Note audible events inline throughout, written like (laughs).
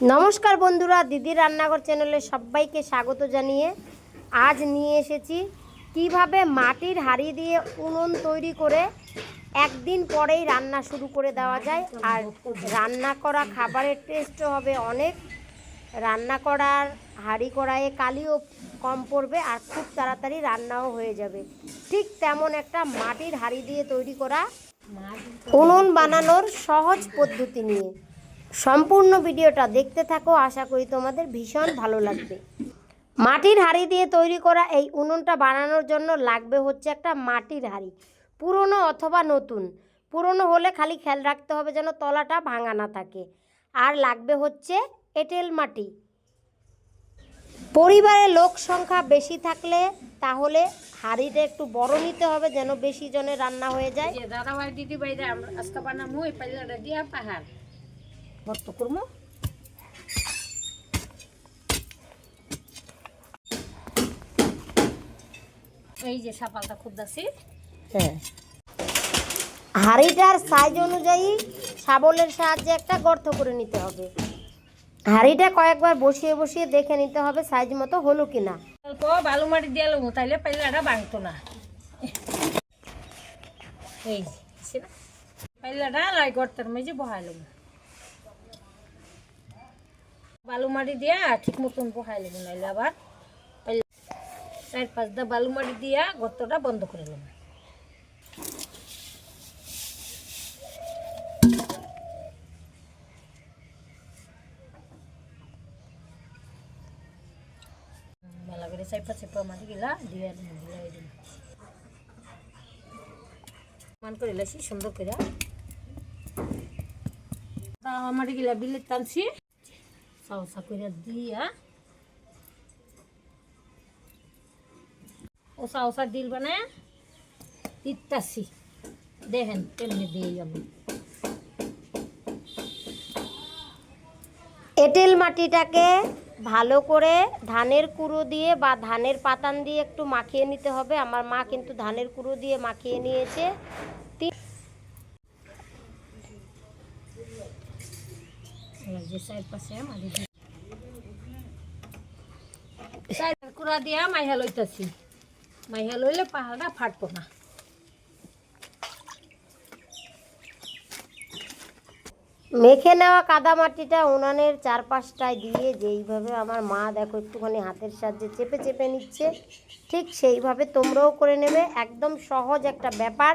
নমস্কার বন্ধুরা, দিদি রান্নাঘর চ্যানেলে সবাইকে স্বাগত জানিয়ে আজ নিয়ে এসেছি কীভাবে মাটির হাঁড়ি দিয়ে উনুন তৈরি করে একদিন পরেই রান্না শুরু করে দেওয়া যায়। আর রান্না করা খাবারের টেস্টও হবে অনেক। রান্না করার, হাঁড়ি কড়াইয়ে কালিও কম পড়বে আর খুব তাড়াতাড়ি রান্নাও হয়ে যাবে। ঠিক তেমন একটা মাটির হাঁড়ি দিয়ে তৈরি করা উনুন বানানোর সহজ পদ্ধতি নিয়ে। সম্পূর্ণ ভিডিওটা দেখতে থাকো, আশা করি তোমাদের ভীষণ ভালো লাগবে। মাটির হাঁড়ি দিয়ে তৈরি করা এই উনুনটা বানানোর জন্য লাগবে হচ্ছে একটা মাটির হাঁড়ি। পুরনো অথবা নতুন। পুরনো হলে খালি খেয়াল রাখতে হবে যেন তলাটা ভাঙা না থাকে। আর লাগবে হচ্ছে এঁটেল মাটি। পরিবারে লোক সংখ্যা বেশি থাকলে তাহলে হাঁড়িটা একটু বড় নিতে হবে যেন বেশি জনের রান্না হয়ে যায়। দাদা ভাই দিদি আমরা আজকে দিয়া পাহাড়। ভর্ত করব এই যে সাপালটা খুদাছি হ্যাঁ। হাঁড়িটার সাইজ অনুযায়ী শাবলের সাহায্যে একটা গর্ত করে নিতে হবে। হাঁড়িটা কয়েকবার বসিয়ে বসিয়ে দেখে নিতে হবে সাইজ মতো হলো কিনা। অল্প বালু মাটি দিয়ে লমু তাইলে পাইলাটা ভাঙতো না। এই পাইলাটা লাই গর্তের মেঝে বহাই বালু মাটি দিয়া ঠিক মতন বহাই লমু নাইলে আবার চার পাঁচটা বালু মাটি দিয়া গর্তটা বন্ধ করে লমু ভালো করে চাইপা মাটি গিলা দিয়ে মান সুন্দর করে গিলা টানছি। সাউসা করে দিয়া। দেখেন কেমনি দিয়ে এঁটেল মাটিটাকে ভালো করে ধানের কুড়ো দিয়ে বা ধানের পাতান দিয়ে একটু মাখিয়ে নিতে হবে। আমার মা কিন্তু ধানের কুড়ো দিয়ে মাখিয়ে নিয়েছে। মেখে নেওয়া কাদা মাটিটা উনানের চারপাশটায় দিয়ে যেইভাবে আমার মা দেখো একটুখানি হাতের সাহায্যে চেপে চেপে নিচ্ছে, ঠিক সেইভাবে তোমরাও করে নেবে, একদম সহজ একটা ব্যাপার।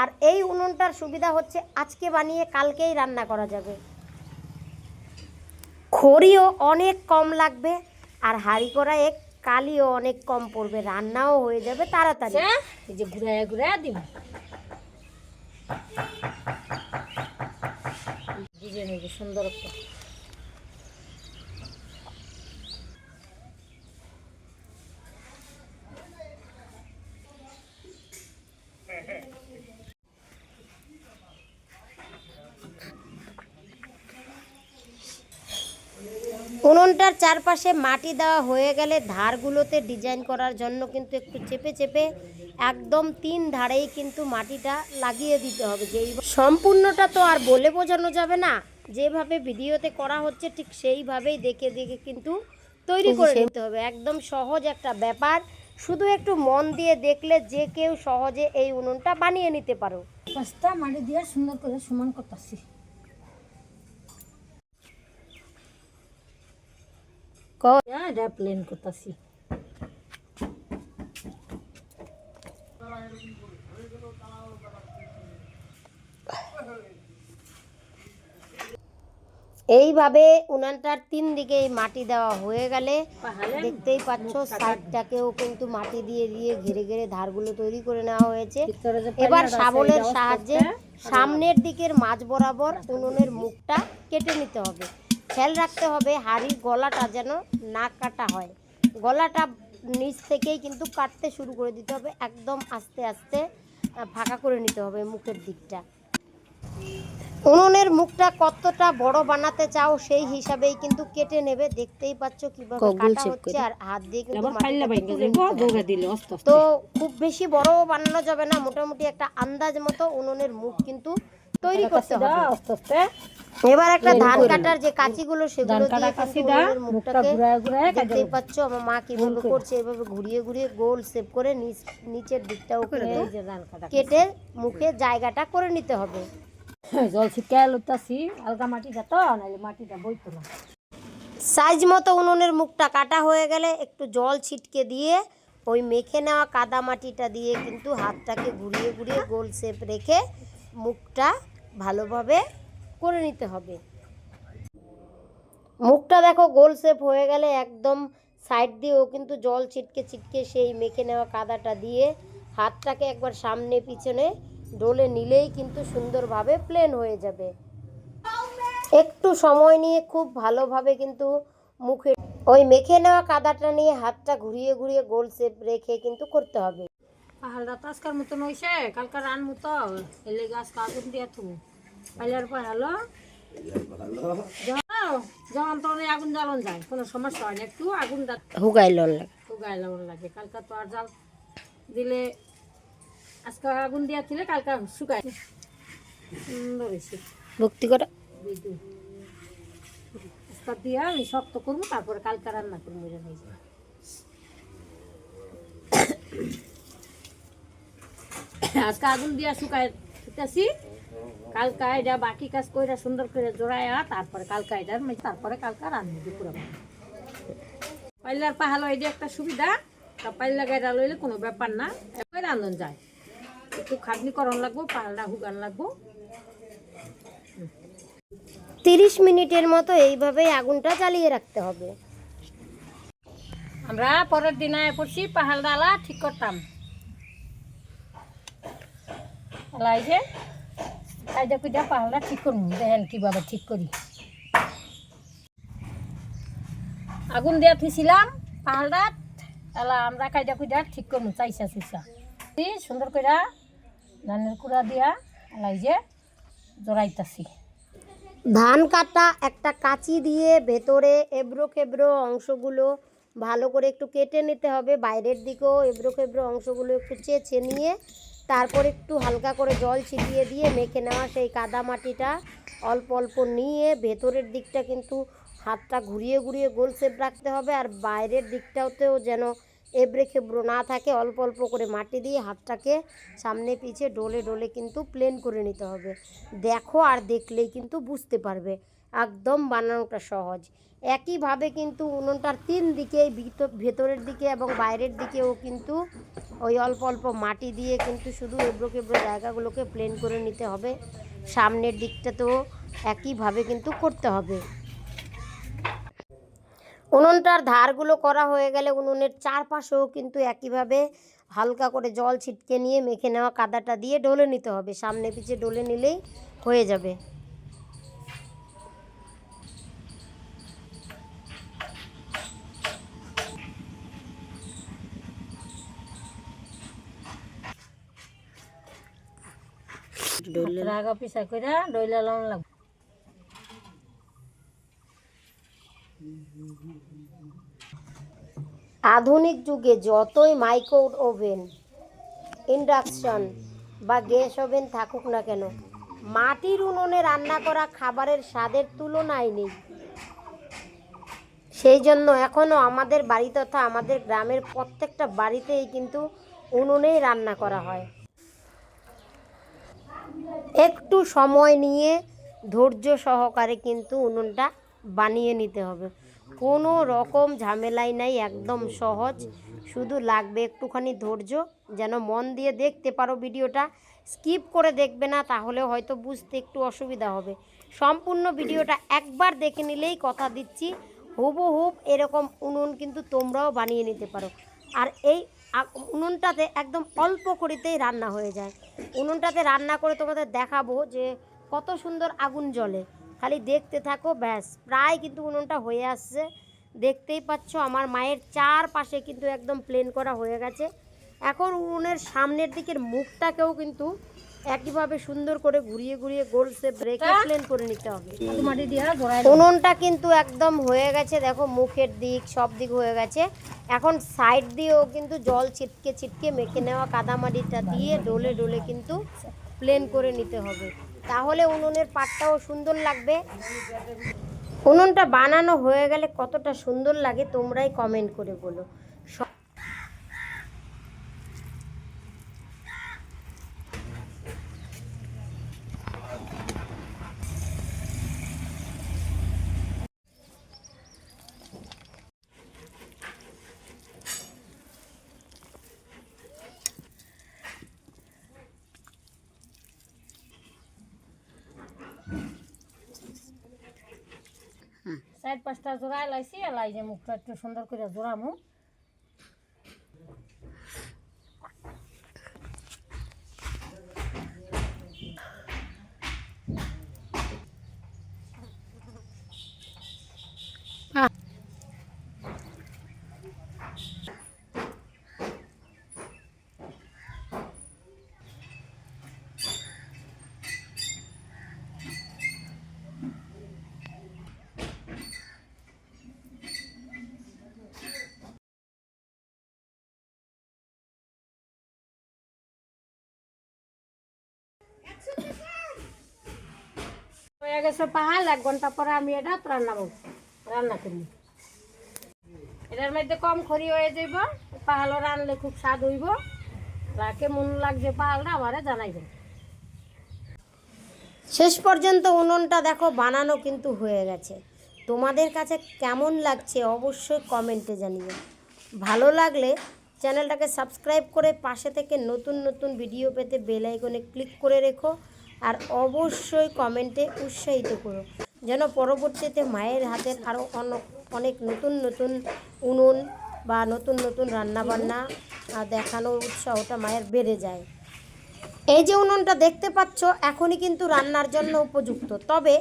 আর এই উনুনটার সুবিধা হচ্ছে আজকে বানিয়ে কালকেই রান্না করা যাবে। খড়িও অনেক কম লাগবে আর হাঁড়ি এক কালিও অনেক কম পড়বে। রান্নাও হয়ে যাবে তাড়াতাড়ি। আচ্ছা, এই যে ঘুরায় ঘুরায় দিব। সুন্দর উনুনটার চারপাশে মাটি দেওয়া হয়ে গেলে ধারগুলোতে ডিজাইন করার জন্য কিন্তু একটু চেপে চেপে একদম তিন ধারেই কিন্তু মাটিটা লাগিয়ে দিতে হবে। যেই সম্পূর্ণটা তো আর বলে বোঝানো যাবে না। যেভাবে ভিডিওতে করা হচ্ছে ঠিক সেইভাবেই দেখে দেখে কিন্তু তৈরি করে নিতে হবে। একদম সহজ একটা ব্যাপার। শুধু একটু মন দিয়ে দেখলে যে কেউ সহজে এই উনুনটা বানিয়ে নিতে পারো। পাঁচটা মাটি দিয়ে সুন্দর করে সমান করতেছি। ক- এটা প্লেন করতেছি। এইভাবে উনানটার তিন দিকে মাটি দেওয়া হয়ে গেলে দেখতেই পাচ্ছ সাইডটাকেও কিন্তু মাটি দিয়ে দিয়ে ঘিরে ঘিরে ধারগুলো তৈরি করে নেওয়া হয়েছে। এবার শাবলের সাহায্যে সামনের দিকের মাঝ বরাবর উনুনের মুখটা কেটে নিতে হবে। খেয়াল রাখতে হবে হাড়ির গলাটা যেন না কাটা হয়। গলাটা নিচ থেকেই কিন্তু কাটতে শুরু করে দিতে হবে। একদম আস্তে আস্তে ফাঁকা করে নিতে হবে মুখের দিকটা। উনুনের মুখটা কতটা বড় বানাতে চাও সেই হিসাবেই কিন্তু কেটে নেবে। দেখতেই পাচ্ছ কীভাবে কাটা হচ্ছে আর হাত দিয়ে কিন্তু তো খুব বেশি বড় বানানো যাবে না। মোটামুটি একটা আন্দাজ মতো উনুনের মুখ কিন্তু তৈরি করতে হবে। আস্তে আস্তে। এবার একটা ধান কাটার যে কাঁচিগুলো সেগুলো দিয়ে কিন্তু মুখটা মুখটাকে ঘুরায় ঘুরায় কাজে দেখতেই পাচ্ছ আমার মা কীভাবে করে। করছে এভাবে ঘুরিয়ে ঘুরিয়ে গোল সেভ করে নিচ নিচের দিকটাও কিন্তু এই যে ধান কাটা মুখে জায়গাটা করে নিতে হবে। (laughs) জল ছিটকে লুতাছি হালকা মাটিটা তো নাহলে মাটিটা বইতো না। সাইজ মতো উনুনের মুখটা কাটা হয়ে গেলে একটু জল ছিটকে দিয়ে ওই মেখে নেওয়া কাদা মাটিটা দিয়ে কিন্তু হাতটাকে ঘুরিয়ে ঘুরিয়ে গোল শেপ রেখে মুখটা ভালোভাবে করে নিতে হবে। মুখটা দেখো গোল শেপ হয়ে গেলে একদম সাইড দিয়েও কিন্তু জল ছিটকে ছিটকে সেই মেখে নেওয়া কাদাটা দিয়ে হাতটাকে একবার সামনে পিছনে ডলে নিলেই কিন্তু সুন্দরভাবে প্লেন হয়ে যাবে। একটু সময় নিয়ে খুব ভালোভাবে কিন্তু মুখে ওই মেখে নেওয়া কাদাটা নিয়ে হাতটা ঘুরিয়ে ঘুরিয়ে গোল শেপ রেখে কিন্তু করতে হবে। আজকার মতন হয়েছে কালকার রান মতো এলে গাছ দিয়া পাইলার পাহালো যখন তখন আগুন জ্বালন যায়। কোনো সমস্যা হয় না একটু আগুন হুগাই লন লাগে। গায়ে লাগানো লাগে। কালকা তো আর জাল দিলে আজকে আগুন দিয়া ছিলে কালকা শুকায় সুন্দর হয়েছে। ভক্তি করা। আজকে দিয়া আমি শক্ত করব তারপরে কালকা রান্না করব এটা আজকে আগুন দিয়া শুকায় শুকাছি কালকা এটা বাকি কাজ কইরা সুন্দর করে জোড়ায়া তারপরে কালকা এটা তারপরে কালকা রান্না দুপুরে পাইলার পাহালো এটা একটা সুবিধা তা পাইলা গাইডা লইলে কোনো ব্যাপার না একবার রান্ধন যায়। একটু খাটনি করন লাগবো পাহাড়টা হুগান লাগবো। তিরিশ মিনিটের মতো এইভাবেই আগুনটা জ্বালিয়ে রাখতে হবে। আমরা পরের দিন আয় পড়ছি পাহাড় ডালা ঠিক করতাম। যে কুইদা পাহাড়টা ঠিক করুন, দেখেন কীভাবে ঠিক করি। আগুন দিয়া থুইছিলাম পাহাড়টা এলা আমরা কায়দা কুইদা ঠিক করুন, চাইসা চাইসা। সুন্দর কইরা ধানের কুড়া দিয়া এলাই যে জড়াইতাছি। ধান কাটা একটা কাঁচি দিয়ে ভেতরে এবড়ো খেবড়ো অংশগুলো ভালো করে একটু কেটে নিতে হবে, বাইরের দিকেও এবড়ো খেবড়ো অংশগুলো একটু চেঁচে নিয়ে তারপর একটু হালকা করে জল ছিটিয়ে দিয়ে মেখে নেওয়া সেই কাদা মাটিটা অল্প অল্প নিয়ে ভেতরের দিকটা কিন্তু হাতটা ঘুরিয়ে ঘুরিয়ে গোল সেপ রাখতে হবে আর বাইরের দিকটাতেও যেন এবড়ে খেবড়ো না থাকে, অল্প অল্প করে মাটি দিয়ে হাতটাকে সামনে পিছে ডলে ডলে কিন্তু প্লেন করে নিতে হবে। দেখো আর দেখলেই কিন্তু বুঝতে পারবে, একদম বানানোটা সহজ। একইভাবে কিন্তু উনুনটার তিন দিকেই ভিত- ভেতরের দিকে এবং বাইরের দিকেও কিন্তু ওই অল্প অল্প মাটি দিয়ে কিন্তু শুধু এবড়ো কেবড়ো জায়গাগুলোকে প্লেন করে নিতে হবে। সামনের দিকটাতেও একইভাবে কিন্তু করতে হবে। উনুনটার ধারগুলো করা হয়ে গেলে উনুনের চারপাশেও কিন্তু একইভাবে হালকা করে জল ছিটকে নিয়ে মেখে নেওয়া কাদাটা দিয়ে ডলে নিতে হবে। সামনে পিছে ডলে নিলেই হয়ে যাবে। কইরা ডইলা আধুনিক যুগে যতই মাইক্রো ওভেন ইন্ডাকশন বা গ্যাস ওভেন থাকুক না কেন মাটির উনুনে রান্না করা খাবারের স্বাদের তুলনায় নেই। সেই জন্য এখনও আমাদের বাড়ি তথা আমাদের গ্রামের প্রত্যেকটা বাড়িতেই কিন্তু উনুনেই রান্না করা হয়। একটু সময় নিয়ে ধৈর্য সহকারে কিন্তু উনুনটা বানিয়ে নিতে হবে। কোনো রকম ঝামেলাই নাই, একদম সহজ। শুধু লাগবে একটুখানি ধৈর্য, যেন মন দিয়ে দেখতে পারো ভিডিওটা। স্কিপ করে দেখবে না তাহলে হয়তো বুঝতে একটু অসুবিধা হবে। সম্পূর্ণ ভিডিওটা একবার দেখে নিলেই কথা দিচ্ছি। হুবহুব এরকম উনুন কিন্তু তোমরাও বানিয়ে নিতে পারো। আর এই উনুনটাতে একদম অল্প করিতেই রান্না হয়ে যায়। উনুনটাতে রান্না করে তোমাদের দেখাবো যে কত সুন্দর আগুন জ্বলে। খালি দেখতে থাকো, ব্যাস। প্রায় কিন্তু উনুনটা হয়ে আসছে। দেখতেই পাচ্ছ, আমার মায়ের চার পাশে কিন্তু একদম প্লেন করা হয়ে গেছে। এখন উনুনের সামনের দিকের মুখটাকেও কিন্তু একইভাবে সুন্দর করে ঘুরিয়ে ঘুরিয়ে গোল শেপ রেখে প্লেন করে নিতে হবে। উনুনটা কিন্তু একদম হয়ে গেছে দেখো মুখের দিক সব দিক হয়ে গেছে। এখন সাইড দিয়েও কিন্তু জল ছিটকে ছিটকে মেখে নেওয়া কাদামাটিটা দিয়ে ডলে ডলে কিন্তু প্লেন করে নিতে হবে। তাহলে উনুনের পাটটাও সুন্দর লাগবে। উনুনটা বানানো হয়ে গেলে কতটা সুন্দর লাগে তোমরাই কমেন্ট করে বলো। চার পাঁচটা জোড়া এলাইছি এলাই যে মুখটা একটু সুন্দর করে জোড়ামু। হয়ে এক ঘণ্টা পরে আমি এটা রান্না রান্না করি। এটার মধ্যে কম খড়ি হয়ে যাইব পাহালও রানলে খুব স্বাদ হইব। আর কেমন লাগছে পাহালটা আমারে জানাইবেন। শেষ পর্যন্ত উনুনটা দেখো বানানো কিন্তু হয়ে গেছে। তোমাদের কাছে কেমন লাগছে অবশ্যই কমেন্টে জানিও। ভালো লাগলে চ্যানেলটাকে সাবস্ক্রাইব করে পাশে থেকে নতুন নতুন ভিডিও পেতে বেল আইকনে ক্লিক করে রেখো। আর অবশ্যই কমেন্টে উৎসাহিত করো। যেন পরবর্তীতে মায়ের হাতের আরও অনেক নতুন নতুন উনুন বা নতুন নতুন রান্নাবান্না দেখানোর উৎসাহটা মায়ের বেড়ে যায়। এই যে উনুনটা দেখতে পাচ্ছ, এখনই কিন্তু রান্নার জন্য উপযুক্ত। তবে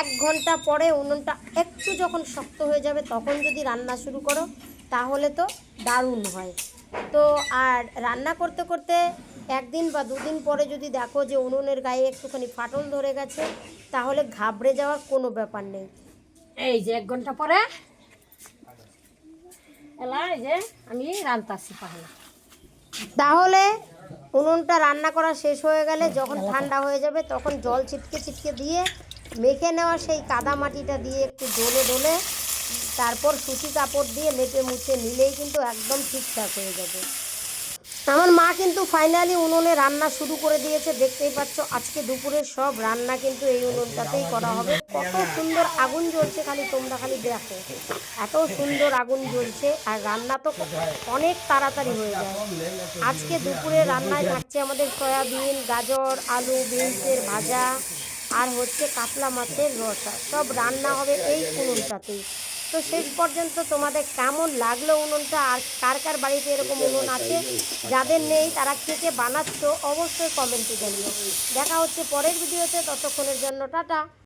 এক ঘণ্টা পরে উনুনটা একটু যখন শক্ত হয়ে যাবে, তখন যদি রান্না শুরু করো, তাহলে তো দারুণ হয়। তো আর রান্না করতে করতে একদিন বা দুদিন পরে যদি দেখো যে উনুনের গায়ে একটুখানি ফাটল ধরে গেছে তাহলে ঘাবড়ে যাওয়ার কোনো ব্যাপার নেই। এই যে এক ঘণ্টা পরে এলা এই যে আমি রান্তাছি পাহাল তাহলে উনুনটা রান্না করা শেষ হয়ে গেলে যখন ঠান্ডা হয়ে যাবে তখন জল ছিটকে ছিটকে দিয়ে মেখে নেওয়া সেই কাদা মাটিটা দিয়ে একটু ডোলে ডোলে তারপর সুতি কাপড় দিয়ে লেপে মুছে নিলেই কিন্তু একদম ঠিকঠাক হয়ে যাবে। আমার মা কিন্তু ফাইনালি উনুনে রান্না শুরু করে দিয়েছে। দেখতেই পাচ্ছ, আজকে দুপুরের সব রান্না কিন্তু এই উনুনটাতেই করা হবে। কত সুন্দর আগুন জ্বলছে খালি, তোমরা খালি দেখো। এত সুন্দর আগুন জ্বলছে, আর রান্না তো অনেক তাড়াতাড়ি হয়ে যায়। আজকে দুপুরে রান্নায় থাকছে আমাদের সয়াবিন, গাজর, আলু, বিনসের ভাজা, আর হচ্ছে কাতলা মাছের রসা। সব রান্না হবে এই উনুনটাতেই। তো শেষ পর্যন্ত তোমাদের কেমন লাগল উনুনটা? আর কার কার বাড়িতে এরকম উনুন আছে? যাদের নেই তারা কে কে বানাচ্ছ? অবশ্যই কমেন্টে জানিও। দেখা হচ্ছে পরের ভিডিওতে। ততক্ষণের জন্য টাটা।